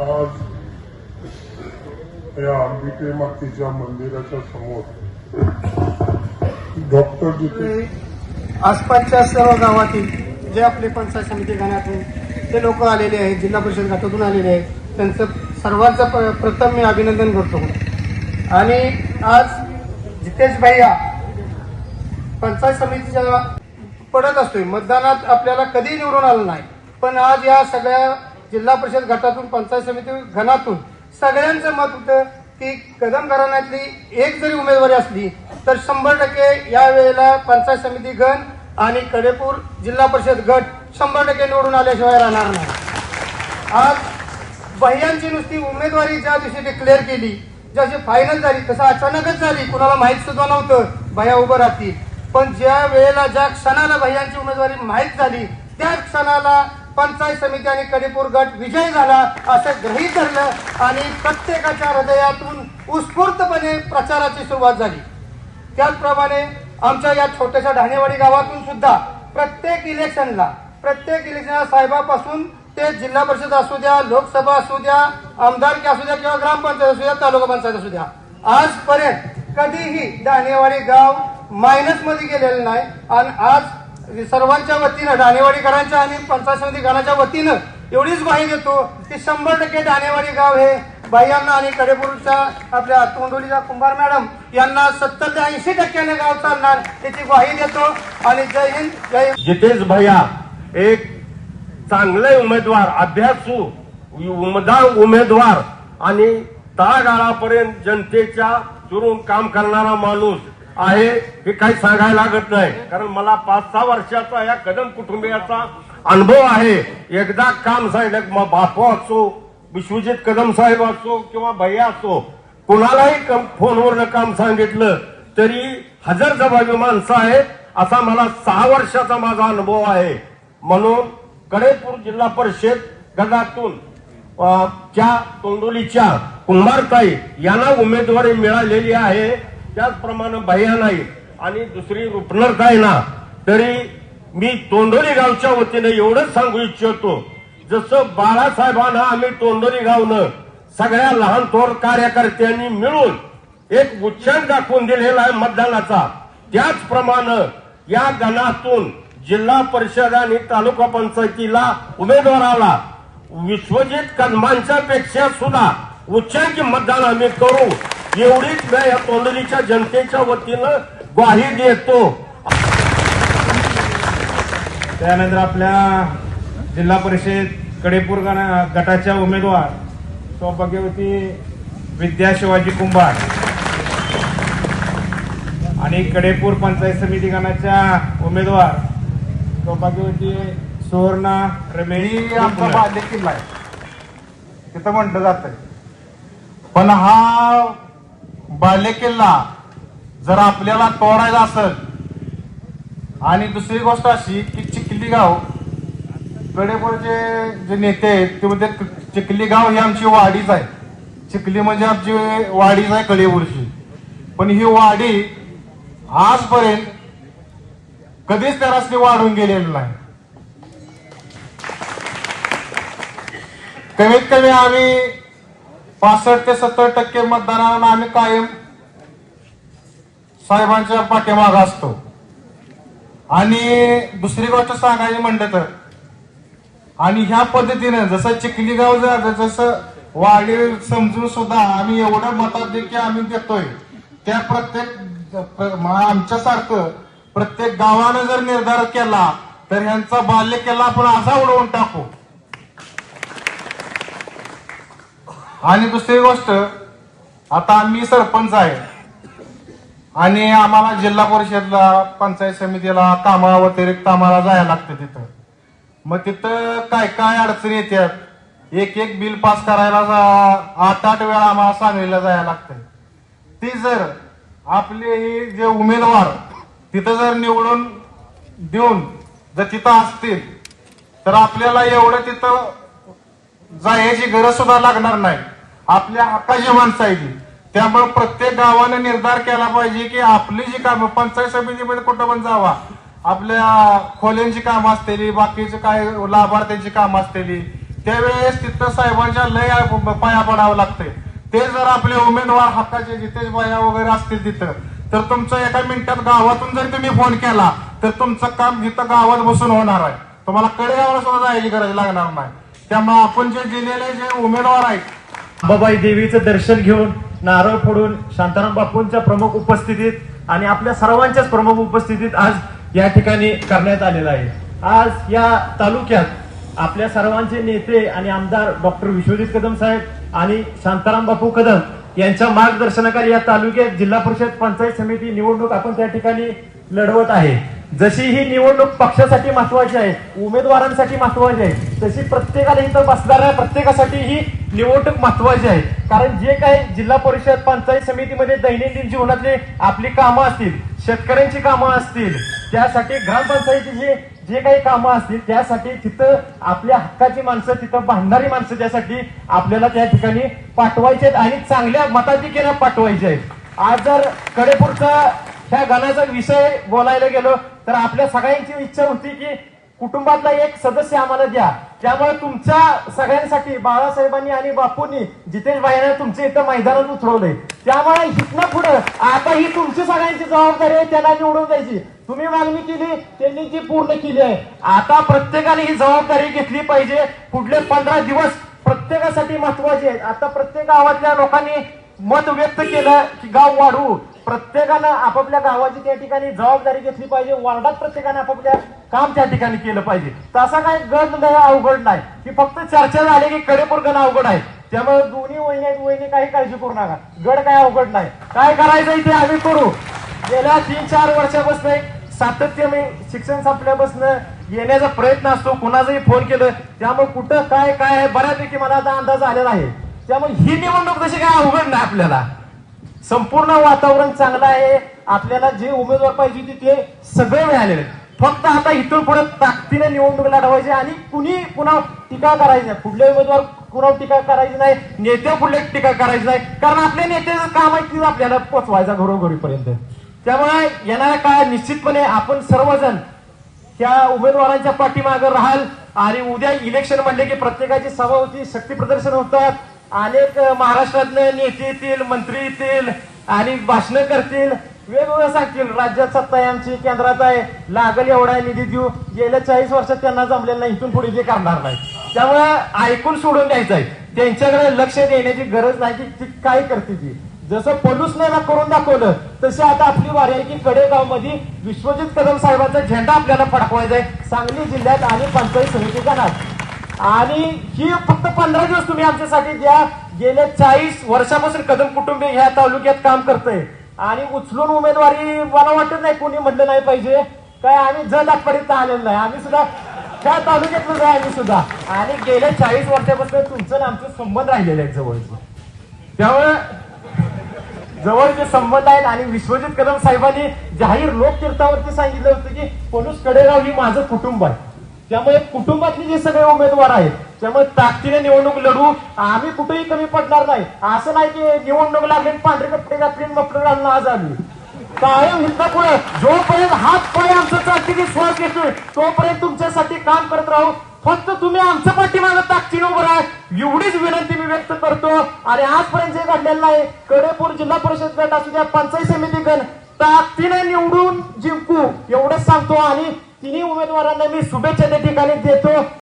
आज या अंबिके मातेच्या मंदिराच्या समोर डॉक्टर जिथे आसपासच्या सर्व गावातील जे आपले पंचायत समिती गाण्यातून ते लोक आलेले आहेत जिल्हा परिषद घाटातून आलेले आहेत त्यांचं सर्वांचं प्र प्रथम मी अभिनंदन करतो. आणि आज जितेश भैया पंचायत समितीच्या पडत असतोय. मतदानात आपल्याला कधी निवडून आलं नाही. पण आज या सगळ्या जिल्हा परिषद गटातून पंचायत समिती घनातून सगळ्यांचं मत होतं की कदम घराण्यातली एक जरी उमेदवारी असली तर शंभर टक्के या वेळेला पंचायत समिती गण आणि कडेपूर जिल्हा परिषद गट शंभर टक्के निवडून आल्याशिवाय राहणार नाही. आज भैयांची नुसती उमेदवारी ज्या दिवशी डिक्लेअर केली जशी फायनल झाली तसं अचानकच झाली कुणाला माहीत सुद्धा नव्हतं भैया उभं राहतील. पण ज्या वेळेला ज्या क्षणाला भैयांची उमेदवारी माहीत झाली त्या क्षणाला पंचायत समिती आणि कडेपूर गट विजय झाला असं गृहीत धरलं आणि प्रत्येकाच्या हृदयातून उत्स्फूर्तपणे प्रचाराची सुरुवात झाली. त्याचप्रमाणे आमच्या या छोट्याशा ढाणेवाडी गावातून सुद्धा प्रत्येक इलेक्शनला प्रत्येक इलेक्शनला साहेबापासून ते जिल्हा परिषद असू द्या लोकसभा असू द्या आमदारकी असू द्या किंवा ग्रामपंचायत असू द्या तालुका पंचायत असू द्या आजपर्यंत कधीही ढाणेवाडी गाव मायनसमध्ये गेलेलं नाही आणि आज सर्वांच्या वतीनं ढाणेवाडीकरांच्या आणि पंचायत समिती गणाच्या वतीनं एवढीच ग्वाही देतो की शंभर टक्के ढाणेवाडी गाव हे बाह्यांना आणि कडेपूरच्या आपल्या तोंडोलीच्या कुंभार मॅडम यांना सत्तर ते ऐंशी टक्क्याने गाव चालणार त्याची ग्वाही देतो. आणि जय हिंद जय जितेश भैया एक चांगले उमेदवार अभ्यासू उमदार उमेदवार आणि तळागाळापर्यंत जनतेच्या चुरून काम करणारा माणूस. आहे हे काही सांगायला लागत नाही. कारण मला पाच सहा वर्षाचा या कदम कुटुंबियाचा अनुभव आहे. एकदा काम सांगितलं मग बापू असो विश्वजित कदम साहेब असो किंवा भैया असो कुणालाही कम- फोनवरनं काम सांगितलं तरी हजर जबाबी माणसं आहेत असा मला सहा वर्षाचा माझा अनुभव आहे. म्हणून कडेपूर जिल्हा परिषद गटातून च्या तोंडोलीच्या कुंभारताई यांना उमेदवारी मिळालेली आहे. त्याचप्रमाणे भैया नाही आणि दुसरी रुपनरताई ना तरी मी तोंडोली गावच्या वतीने एवढंच सांगू इच्छितो जसं बाळासाहेबांना आम्ही तोंडोली गावनं सगळ्या लहान थोर कार्यकर्त्यांनी मिळून एक उच्चांक दाखवून दिलेला आहे मतदानाचा. त्याचप्रमाणे या गणातून जिल्हा परिषद आणि तालुका पंचायतीला उमेदवाराला विश्वजित कदमांच्या पेक्षा सुद्धा उच्चांकी मतदान आम्ही करू. एवढीच मी या तोंडलीच्या जनतेच्या वतीनं ग्वाही देतो. त्यानंतर आपल्या जिल्हा परिषद कडेपूर गणा- गटाच्या उमेदवार सौभाग्यवती विद्या शिवाजी कुंभार आणि कडेपूर पंचायत समिती गणाच्या उमेदवार सौभाग्यवती सुवर्णा रमेश ही आमचा किल्ला आहे. तिथं म्हटलं जात पण हा बालेकिल्ला जर आपल्याला तोडायचा असेल. आणि दुसरी गोष्ट अशी की चिखली गाव कडेपूरचे जे नेते आहेत ते म्हणजे चिखली गाव ही आमची वाडीच आहे. चिखली म्हणजे आमची वाडीच आहे कडेपूरची. पण ही वाडी आजपर्यंत कधीच त्याला वाढून गेलेली नाही. कमीत कमी आम्ही पासष्ट ते सत्तर टक्के मतदानाला आम्ही कायम साहेबांच्या पाठीमाग असतो. आणि दुसरी गोष्ट सांगायची म्हणलं तर आणि ह्या पद्धतीनं जसं चिखली गाव जसं वाडी समजून सुद्धा आम्ही एवढं मतात देखील आम्ही देतोय त्या प्रत्येक आमच्यासारखं प्रत्येक गावानं जर निर्धार केला तर ह्यांचा बाल्य केला आपण असा उडवून टाकू. आणि दुसरी गोष्ट आता आम्ही सरपंच आहे. आणि आम्हाला जिल्हा परिषदला पंचायत समितीला कामा व्यतिरिक्त आम्हाला जायला लागतं तिथं. मग तिथं काय काय अडचणी येतात एक एक बिल पास करायला जा- आठ आठ वेळा आम्हाला सांगलीला जायला लागतं ती जर आपले हे जे उमेदवार तिथं जर निवडून देऊन जर तिथं असतील तर आपल्याला एवढं तिथं जायची गरज सुद्धा लागणार नाही. आपल्या हक्काची माणसं आहे ती त्यामुळे प्रत्येक गावाने निर्धार केला पाहिजे की आपली जी कामं पंचायत समितीमध्ये कुठं पण जावा. आपल्या खोल्यांची कामं असलेली बाकीचे काय लाभार्थ्यांची कामं असलेली त्यावेळेस तिथं साहेबांच्या लय पाया पडावं लागतंय. ते जर आपले उमेदवार हक्काचे जितेश बाया वगैरे असतील तिथं तर तुमचं एका मिनिटात गावातून जर तुम्ही फोन केला तर तुमचं काम जिथं गावात बसून होणार आहे. तुम्हाला कडेगावाला सुद्धा जायची गरज लागणार नाही. त्यामुळे आपण जे दिलेले जे उमेदवार आहेत अंबाबाई देवीचं दर्शन घेऊन नारळ फोडून शांताराम बापूंच्या प्रमुख उपस्थितीत आणि आपल्या सर्वांच्याच प्रमुख उपस्थितीत आज या ठिकाणी करण्यात आलेलं आहे. आज या तालुक्यात आपल्या सर्वांचे नेते आणि आमदार डॉक्टर विश्वजित कदम साहेब आणि शांताराम बापू कदम यांच्या मार्गदर्शनाखाली या तालुक्यात जिल्हा परिषद पंचायत समिती निवडणूक आपण त्या ठिकाणी लढवत आहे. जशी ही निवडणूक पक्षासाठी महत्वाची आहे उमेदवारांसाठी महत्वाची आहे तशी प्रत्येकाला इथं बसणाऱ्या प्रत्येकासाठी ही निवडणूक महत्वाची आहे. कारण जे काही जिल्हा परिषद पंचायत समितीमध्ये दैनंदिन जीवनातले आपली कामं असतील शेतकऱ्यांची कामं असतील त्यासाठी ग्रामपंचायतीची जे काही कामं असतील त्यासाठी तिथं आपल्या हक्काची माणसं तिथं बांधणारी माणसं त्यासाठी आपल्याला त्या ठिकाणी पाठवायचे आहेत आणि चांगल्या मताधिकेला पाठवायचे आहेत. आज जर कडेपूरचा ह्या गाण्याचा विषय बोलायला गेलो तर आपल्या सगळ्यांची इच्छा होती की कुटुंबातला एक सदस्य आम्हाला द्या. त्यामुळे तुमच्या सगळ्यांसाठी बाळासाहेबांनी आणि बापूंनी जितेश भाईने तुमचे इथं मैदानात उतरवले. त्यामुळे इथनं पुढं आता ही तुमची सगळ्यांची जबाबदारी आहे त्यांना निवडून द्यायची. तुम्ही मागणी केली त्यांनी जी पूर्ण केली आहे. आता प्रत्येकाने ही जबाबदारी घेतली पाहिजे. पुढले पंधरा दिवस प्रत्येकासाठी महत्त्वाचे आहेत. आता प्रत्येक गावातल्या लोकांनी मत व्यक्त केलं की गाव वाढवू प्रत्येकानं आपापल्या गावाची त्या ठिकाणी जबाबदारी घेतली पाहिजे वार्डात प्रत्येकाने आपापल्या काम त्या ठिकाणी केलं पाहिजे. तसा काय गड नाही अवघड नाही. की फक्त चर्चा झाली की कडेपूर गण अवघड आहे. त्यामुळे दोन्ही वहिन्यात वहिनी काही काळजी करू नका. गड काय अवघड नाही. काय करायचं ते आम्ही करू. गेल्या तीन चार वर्षापासून एक सातत्य शिक्षण संपल्यापासून येण्याचा प्रयत्न असतो. कुणाचाही फोन केलं त्यामुळे कुठं काय काय आहे बऱ्यापैकी मला आता अंदाज आलेला आहे. त्यामुळे ही निवडणूक तशी काय अवघड नाही आपल्याला. संपूर्ण वातावरण चांगलं आहे. आपल्याला जे उमेदवार पाहिजे होते ते सगळे मिळालेलं आहे फक्त आता इथून पुढे ताकदीने निवडणूक लढवायची आणि कुणी पुन्हा टीका करायची नाही. कुठले उमेदवार कुणावर टीका करायची नाही नेत्या पुढले टीका करायची नाही. कारण आपल्या नेत्याचं काम आहे की आपल्याला पोचवायचा घरोघरीपर्यंत. त्यामुळे येणाऱ्या काळात निश्चितपणे आपण सर्वजण त्या उमेदवारांच्या पाठीमागे राहाल. आणि उद्या इलेक्शन म्हणले की प्रत्येकाची सभा होती शक्ती प्रदर्शन होतात. अनेक महाराष्ट्रातले नेते येतील मंत्री येतील आणि भाषणं करतील. वेगवेगळं सांगतील. राज्यात सत्ता यांची केंद्रात आहे. लागल एवढा निधी देऊ. गेल्या चाळीस वर्षात त्यांना जमलेलं नाही. इथून पुढे ते करणार नाही. त्यामुळे ऐकून सोडून द्यायचं आहे. त्यांच्याकडे लक्ष देण्याची गरज नाही की ती काय करते ती. जसं पलूसने ना करून दाखवलं तशी आता आपली वारी आहे की कडेगावमध्ये विश्वजित कदम साहेबांचा झेंडा आपल्याला फडकवायचा आहे. सांगली जिल्ह्यात आणि पंचायत समितीचा गणात आणि ही फक्त पंधरा दिवस तुम्ही आमच्यासाठी द्या. गेल्या चाळीस वर्षापासून कदम कुटुंबी ह्या तालुक्यात काम करतंय. आणि उचलून उमेदवारी मला वाटत नाही कोणी म्हटलं नाही पाहिजे. काय आम्ही जण आजपर्यंत आलेलो नाही. आम्ही सुद्धा त्या तालुक्यातलं आहे आम्ही सुद्धा. आणि गेल्या चाळीस वर्षापासून तुमचं आणि संबंध राहिलेले आहेत जवळचे. त्यामुळे जवळचे संबंध आहेत आणि विश्वजित कदम साहेबांनी जाहीर लोकतीर्थावरती सांगितलं होतं की पणूस कडेगाव ही माझं कुटुंब आहे. त्यामुळे कुटुंबातले जे सगळे उमेदवार आहेत त्यामुळे ताकदीने निवडणूक लढू आम्ही कुठेही कमी पडणार नाही. असं नाही की निवडणूक लागली पांढरे कपडे घातले आणि मफलर घालून आज आली. कायम हिंदा पुढे. जोपर्यंत हात पाय आमचं चालते की स्वर घेतोय तोपर्यंत तुमच्यासाठी काम करत राहू. फक्त तुम्ही आमचं पाठीमागं ताकदीने उभं राहा. एवढीच विनंती मी व्यक्त करतो. आणि आजपर्यंत जे घडलेलं आहे कडेपूर जिल्हा परिषद गट असू द्या पंचायत समिती गण ताकदीने निवडून जिंकू. एवढंच सांगतो आणि तिन्ही उमेदवारांना मी शुभेच्छा त्या ठिकाणी देतो.